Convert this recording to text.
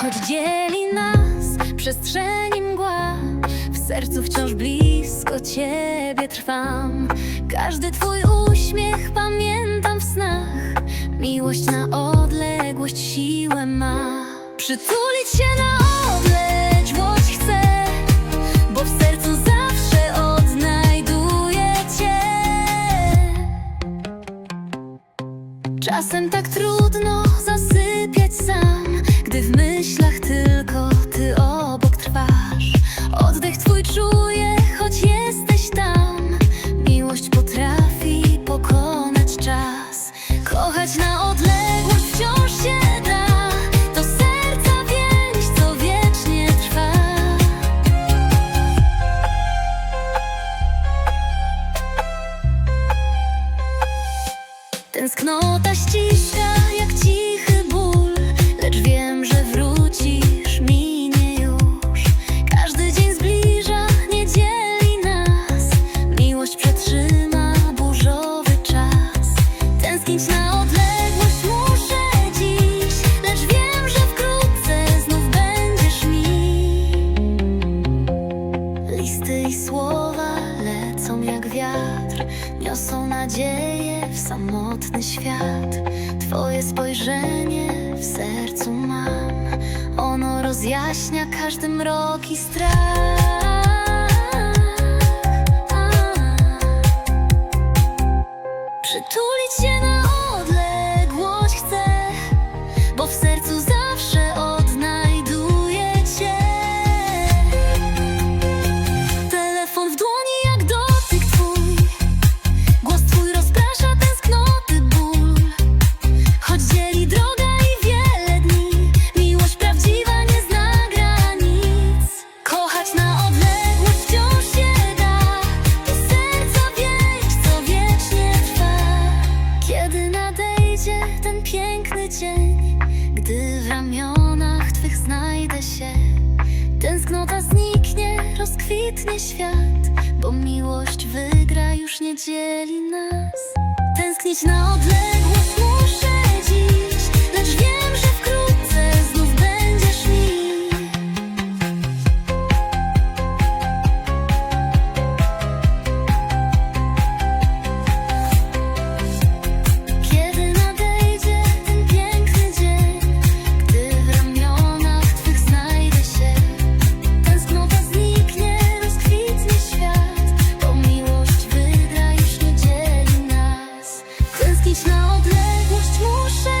Choć dzieli nas przestrzeni mgła W sercu wciąż blisko Ciebie trwam. Każdy Twój uśmiech pamiętam w snach. Miłość na odległość siłę ma. Przytulić się na odległość chcę Bo w sercu zawsze odnajduję Cię. Czasem tak trudno zasypiać sam, w myślach tylko ty obok trwasz. Oddech twój czuję, choć jesteś tam. Miłość potrafi pokonać czas. Kochać na odległość wciąż się da. To serca więź, co wiecznie trwa. Tęsknota ściska Listy i słowa lecą jak wiatr, niosą nadzieję w samotny świat. Twoje spojrzenie w sercu mam, ono rozjaśnia każdy mrok i strach. Rozkwitnie świat Bo miłość wygra, już nie dzieli nas. Tęsknić na odległość na odległość muszę